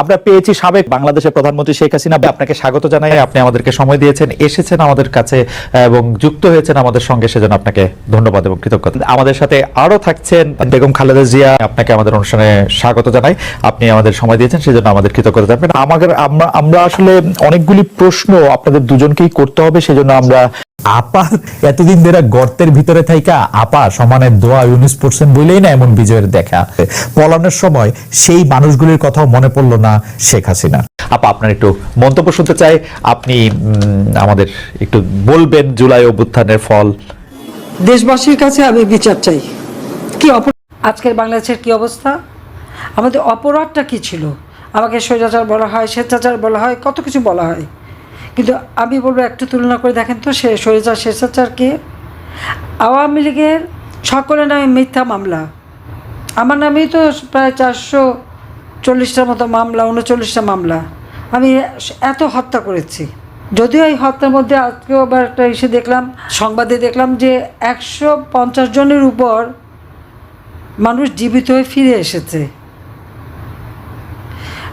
আমরা পেয়েছি সাবেক বাংলাদেশের প্রধানমন্ত্রী শেখ হাসিনা। আপনাকে স্বাগত জানাই। আপনি আমাদেরকে সময় দিয়েছেন, এসেছেন আমাদের কাছে, এবং যুক্ত হয়েছেন আমাদের সঙ্গে। সেজন্য আপনাকে ধন্যবাদ এবং কৃতজ্ঞতা। আমাদের সাথে আরও থাকছেন বেগম খালেদা জিয়া। আপনাকে আমাদের অনুষ্ঠানে স্বাগত জানাই। আপনি আমাদের সময় দিয়েছেন, সেজন্য আমাদের কৃতজ্ঞতা জানাবেন। আমাদের, আমরা আমরা আসলে অনেকগুলি প্রশ্ন আপনাদের দুজনকেই করতে হবে, সেজন্য আমরা আপা এতদিন ধরে গর্তের ভিতরে থাইকা আপা সমানের দোয়া ইউনিস পড়ছেন বলেই না এমন বিজয়ের দেখা। পলানোর সময় সেই মানুষগুলির কথাও মনে পড়ল না শেখ হাসিনা। আপা আপনার একটু মন্তব্য শুনতে চাই। আপনি আমাদের একটু বলবেন জুলাই অভ্যুত্থানের ফল। দেশবাসীর কাছে আমি বিচার চাই। কি আজকের বাংলাদেশের কি অবস্থা? আমাদের অপরাধটা কি ছিল? আমাকে স্বৈরাচার বলা হয় স্বেচ্ছাচার বলা হয় কত কিছু বলা হয়। কিন্তু আমি বলব একটু তুলনা করে দেখেন তো সে স্বেচ্ছাচার কে। আওয়ামী লীগের সকলের নামে মিথ্যা মামলা। আমার নামেই তো প্রায় চারশো চল্লিশটার মতো মামলা, উনচল্লিশটা মামলা। আমি এত হত্যা করেছি। যদিও এই হত্যার মধ্যে আজকেও আবার একটা এসে দেখলাম, সংবাদে দেখলাম যে একশো পঞ্চাশ জনের উপর মানুষ জীবিত হয়ে ফিরে এসেছে।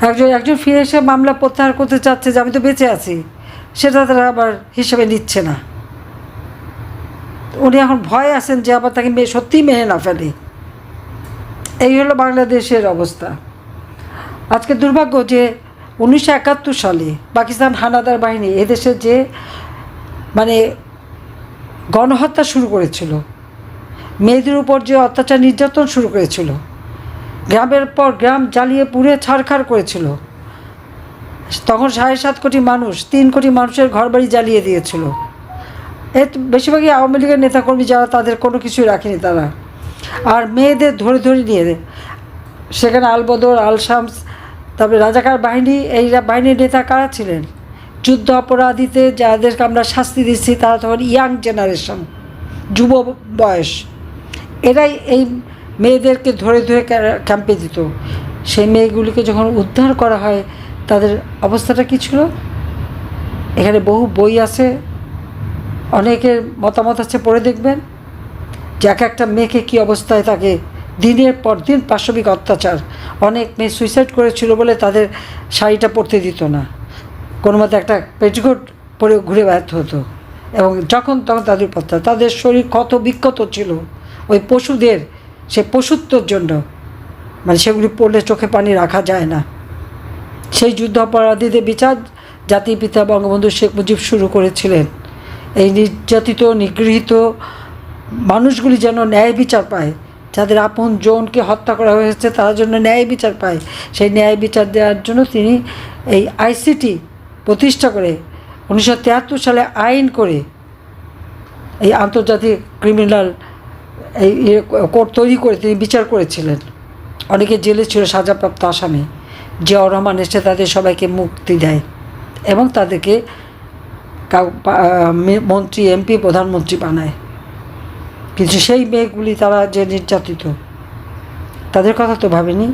একজন একজন ফিরে এসে মামলা প্রত্যাহার করতে চাচ্ছে যে আমি তো বেঁচে আছি, সেটা তারা আবার হিসেবে নিচ্ছে না। উনি এখন ভয় আছেন যে আবার তাকে মেয়ে সত্যিই মেনে না ফেলে। এই হলো বাংলাদেশের অবস্থা। আজকে দুর্ভাগ্য যে উনিশশো একাত্তর সালে পাকিস্তান হানাদার বাহিনী এদেশে যে মানে গণহত্যা শুরু করেছিল, মেয়েদের উপর যে অত্যাচার নির্যাতন শুরু করেছিল গ্রামের পর গ্রাম জ্বালিয়ে পুড়ে ছাড়খাড় করেছিল। তখন সাড়ে সাত কোটি মানুষ, তিন কোটি মানুষের ঘরবাড়ি জ্বালিয়ে দিয়েছিল। এ বেশিরভাগই আওয়ামী লীগের নেতাকর্মী যারা, তাদের কোনো কিছুই রাখেনি তারা। আর মেয়েদের ধরে ধরে নিয়ে, সেখানে আলবদর আল শামস, তারপরে রাজাকার বাহিনী এই বাহিনীর নেতা কারা ছিলেন? যুদ্ধ অপরাধীতে যাদেরকে আমরা শাস্তি দিচ্ছি, তারা তখন ইয়াং জেনারেশন, যুব বয়স। এরাই এই মেয়েদেরকে ধরে ধরে ক্যাম্পে দিত। সেই মেয়েগুলিকে যখন উদ্ধার করা হয়, তাদের অবস্থাটা কী ছিল? এখানে বহু বই আছে, অনেকের মতামত আছে, পড়ে দেখবেন। যে এক একটা মেয়েকে কী অবস্থায় তাকে দিনের পর দিন পাশবিক অত্যাচার, অনেক মেয়ে সুইসাইড করেছিল বলে তাদের শাড়িটা পরতে দিত না। কোনো মতে একটা পেটিকোট পরে ঘুরে বেড়াতে হতো। এবং যখন তখন তাদের পথা তাদের শরীর কত বিক্ষত ছিল। ওই পশুদের সে পশুত্বর জন্য। মানে সেগুলি পড়লে চোখে পানি রাখা যায় না। সেই যুদ্ধ অপরাধীদের বিচার জাতির পিতা বঙ্গবন্ধু শেখ মুজিব শুরু করেছিলেন। এই নির্যাতিত, নিগৃহীত মানুষগুলি যেন ন্যায় বিচার পায়, যাদের আপন জনকে হত্যা করা হয়েছে, তারা জন্য ন্যায় বিচার পায়। সেই ন্যায় বিচার দেওয়ার জন্য তিনি এই আইসিটি প্রতিষ্ঠা করে উনিশশো তিয়াত্তর সালে আইন করে এই আন্তর্জাতিক ক্রিমিনাল এই কোর্ট তৈরি করে, তিনি বিচার করেছিলেন। অনেকে জেলে ছিল সাজাপ্রাপ্ত আসামি। জিয়াউর রহমান এসে তাদের সবাইকে মুক্তি দেয় এবং তাদেরকে মন্ত্রী, এমপি, প্রধানমন্ত্রী বানায়। কিন্তু সেই মেয়েগুলি তারা যে নির্যাতিত, তাদের কথা তো ভাবেনি।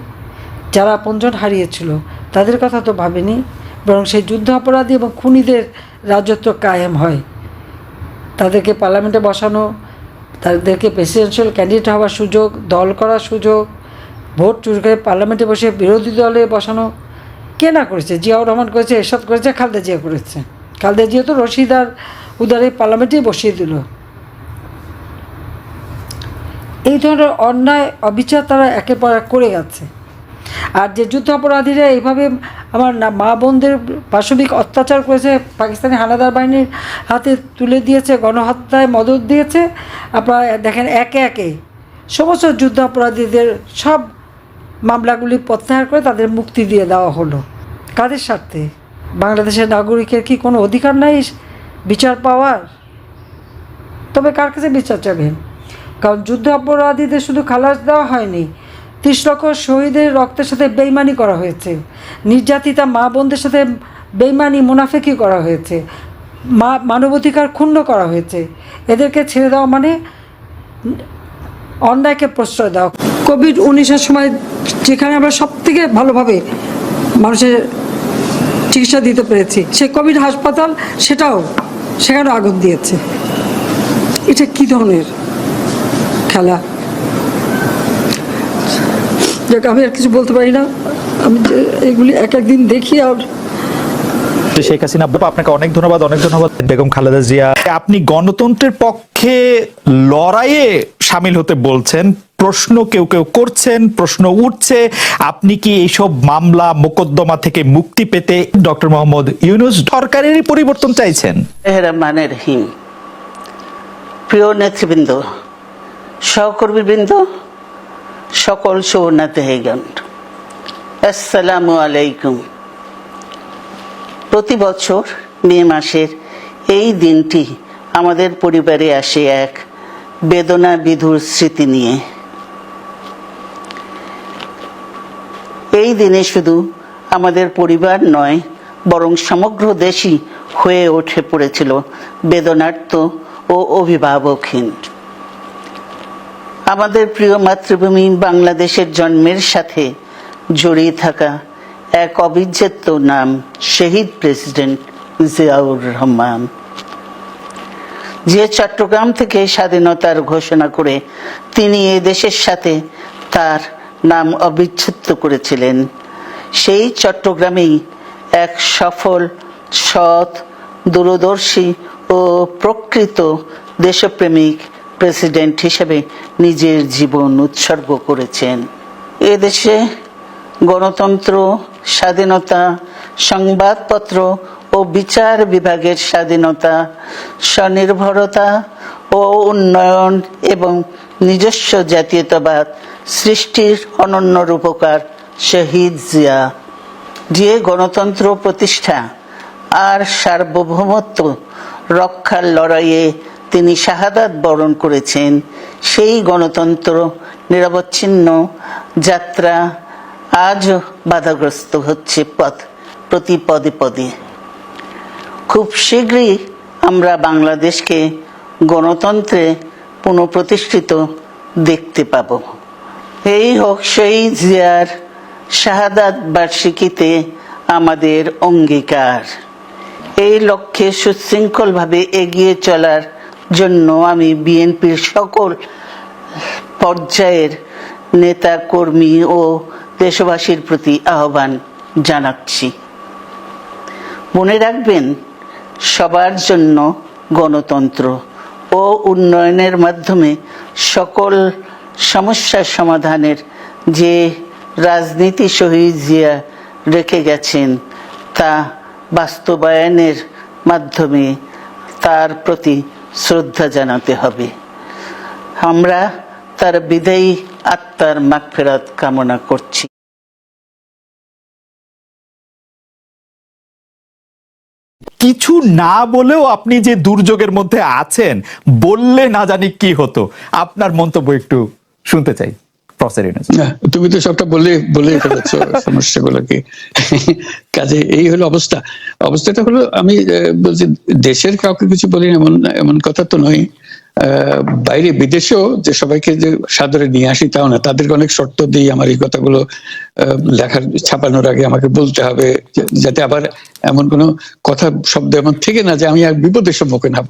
যারা আপনজন হারিয়েছিল, তাদের কথা তো ভাবেনি। বরং সেই যুদ্ধ অপরাধী এবং খুনিদের রাজত্ব কায়েম হয়। তাদেরকে পার্লামেন্টে বসানো তাদেরকে প্রেসিডেন্সিয়াল ক্যান্ডিডেট হওয়ার সুযোগ, দল করার সুযোগ, ভোট চুরি করে পার্লামেন্টে বসে বিরোধী দলে বসানো, কে না করেছে? জিয়াউর রহমান করেছে, এরশাদ করেছে, খালদা জিয়া করেছে। খালদা জিয়া তো রশিদার উদারে পার্লামেন্টেই বসিয়ে দিল। এই ধরনের অন্যায়, অবিচার তারা একের পর এক করে গেছে আর যে যুদ্ধ অপরাধীরা এইভাবে আমার মা বোনদের পাশবিক অত্যাচার করেছে, পাকিস্তানি হানাদার বাহিনীর হাতে তুলে দিয়েছে, গণহত্যায় মদত দিয়েছে, আপনারা দেখেন একে একে সমস্ত যুদ্ধ অপরাধীদের সব মামলাগুলি প্রত্যাহার করে তাদের মুক্তি দিয়ে দেওয়া হলো। কাদের স্বার্থে? বাংলাদেশের নাগরিকের কি কোনো অধিকার নাই বিচার পাওয়ার? তবে কার কাছে বিচার চাবেন? কারণ যুদ্ধ অপরাধীদের শুধু খালাস দেওয়া হয়নি ত্রিশ লক্ষ শহীদের রক্তের সাথে বেইমানি করা হয়েছে। নির্যাতিতা মা বোনদের সাথে বেইমানি, মুনাফেকি করা হয়েছে। মা, মানবাধিকার ক্ষুণ্ণ করা হয়েছে। এদেরকে ছেড়ে দেওয়া মানে অন্যায়কে প্রশ্রয় দেওয়া। কোভিড উনিশের সময় যেখানে আমরা সব থেকে ভালোভাবে মানুষের চিকিৎসা দিতে পেরেছি সে কোভিড হাসপাতাল সেটাও সেখানে আগুন দিয়েছে। এটা কি ধরনের খেলা? যাক আমি আর কিছু বলতে পারি না। আমি এগুলি এক একদিন দেখি আর শেখ হাসিনা আপনাকে অনেক ধন্যবাদ অনেক ধন্যবাদ। বেগম খালেদা জিয়া আপনি গণতন্ত্রের পক্ষে লড়াইয়ে সামিল হতে বলছেন। প্রশ্ন কেউ কেউ করছেন প্রশ্ন উঠছে। আপনি কি এইসব মামলা মোকদ্দমা থেকে মুক্তি পেতে ডক্টর মোহাম্মদ ইউনুস সরকারেরই পরিবর্তন চাইছেন? রহমানের রহিম প্রিয় নেতৃবৃন্দ সহকর্মীবৃন্দ সকল সুবর্ণাতেহীগণ আসসালামু আলাইকুম। প্রতি বছর মে মাসের এই দিনটি আমাদের পরিবারে আসে এক বেদনা বিধুর স্মৃতি নিয়ে। এই দিনে শুধু আমাদের পরিবার নয়, বরং সমগ্র দেশই হয়ে উঠে পড়েছিল বেদনার্থ ও অভিভাবকহীন। আমাদের প্রিয় মাতৃভূমি বাংলাদেশের জন্মের সাথে জড়িয়ে থাকা এক অবিচ্ছেদ্য নাম, শহীদ প্রেসিডেন্ট জিয়াউর রহমান। যে চট্টগ্রাম থেকে স্বাধীনতার ঘোষণা করে তিনি এ দেশের সাথে তার নাম অবিচ্ছেদ্য করেছিলেন, সেই চট্টগ্রামেই এক সফল, সৎ, দূরদর্শী ও প্রকৃত দেশপ্রেমিক প্রেসিডেন্ট হিসেবে নিজের জীবন উৎসর্গ করেছেন। এদেশে গণতন্ত্র, স্বাধীনতা, সংবাদপত্র ও বিচার বিভাগের স্বাধীনতা, স্বনির্ভরতা ও উন্নয়ন এবং নিজস্ব জাতীয়তাবাদ সৃষ্টির অনন্য রূপকার শহীদ জিয়া। যে গণতন্ত্র প্রতিষ্ঠা আর সার্বভৌমত্ব রক্ষার লড়াইয়ে তিনি শাহাদাত বরণ করেছেন। সেই গণতন্ত্র নিরবচ্ছিন্ন যাত্রা আজও বাধাগ্রস্ত হচ্ছে পথ, প্রতি পদে পদে। খুব শীঘ্রই আমরা বাংলাদেশকে গণতন্ত্রে পুনঃপ্রতিষ্ঠিত দেখতে পাব। এই হোক শহীদ জিয়ার শাহাদাত বার্ষিকীতে আমাদের অঙ্গীকার। এই লক্ষ্যে সুশৃঙ্খলভাবে এগিয়ে চলার জন্য আমি বিএনপির সকল পর্যায়ের নেতা, কর্মী ও দেশবাসীর প্রতি আহ্বান জানাচ্ছি। মনে রাখবেন, সবার জন্য গণতন্ত্র ও উন্নয়নের মাধ্যমে সকল সমস্যার সমাধানের যে রাজনীতি শহীদ জিয়া রেখে গেছেন, তা বাস্তবায়নের মাধ্যমে তার প্রতি শ্রদ্ধা জানাতে হবে। আমরা তার বিদায়ী আত্মার মাগফেরাত কামনা করছি। কিছু না বলেও আপনি যে দুর্যোগের মধ্যে আছেন, বললে না জানি কি হতো। আপনার মন্তব্য একটু শুনতে চাই। প্রফেসর তুমি তো সবটা বলে বলে ফেলেছ সমস্যাগুলোকে। কাজে এই হলো অবস্থা। অবস্থাটা হলো আমি বলছি দেশের কাউকে কিছু বলি এমন এমন কথা তো নয়। বাইরে বিদেশেও যে সবাইকে যে সাদরে নিয়ে আসি তাও না তাদেরকে অনেক শর্ত দিই আমার এই কথাগুলো আহ, লেখার ছাপানোর আগে আমাকে বলতে হবে যাতে আবার এমন কোনো কথা শব্দ এমন থেকে না যে আমি আর বিপদের সম্মুখীন হব।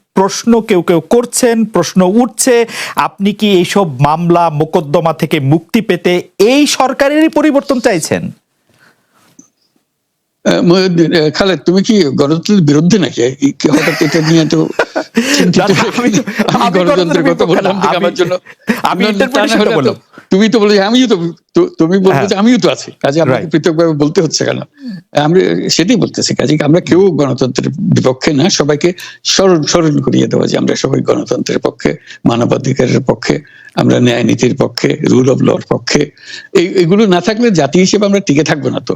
প্রশ্ন কেউ কেউ করছেন, প্রশ্ন উঠছে, আপনি কি এইসব মামলা, মোকদ্দমা থেকে মুক্তি পেতে এই সরকারেরই পরিবর্তন চাইছেন? খালেদ তুমি কি গণতন্ত্রের বিরুদ্ধে নাকি? হঠাৎ এটা নিয়ে তো আমি গণতন্ত্রের কথা বললাম আমার জন্য। তুমি তো বলে আমিও তো তুমি বলতে হ্যাঁ। যে আমিও তো আছি। কাজে আমাকে. পৃথকভাবে বলতে হচ্ছে কেন? আমরা সেটাই বলতেছি। কাজে আমরা কেউ গণতন্ত্রের বিপক্ষে না সবাইকে স্মরণ স্মরণ করিয়ে দেওয়া যে আমরা সবাই গণতন্ত্রের পক্ষে মানবাধিকারের পক্ষে আমরা ন্যায় নীতির পক্ষে রুল অফ লর পক্ষে। এই এগুলো না থাকলে জাতি হিসেবে আমরা টিকে থাকব না তো।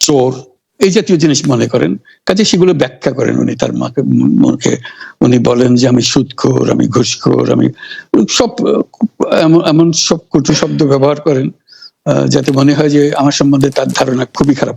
চোর এই জাতীয় জিনিস মনে করেন। কাজে সেগুলো ব্যাখ্যা করেন উনি তার মাকে মনকে। উনি বলেন যে, আমি সুদখোর আমি ঘুষখোর, আমি সব, এমন সব কটু শব্দ ব্যবহার করেন যাতে মনে হয় যে, আমার সম্বন্ধে তার ধারণা খুবই খারাপ।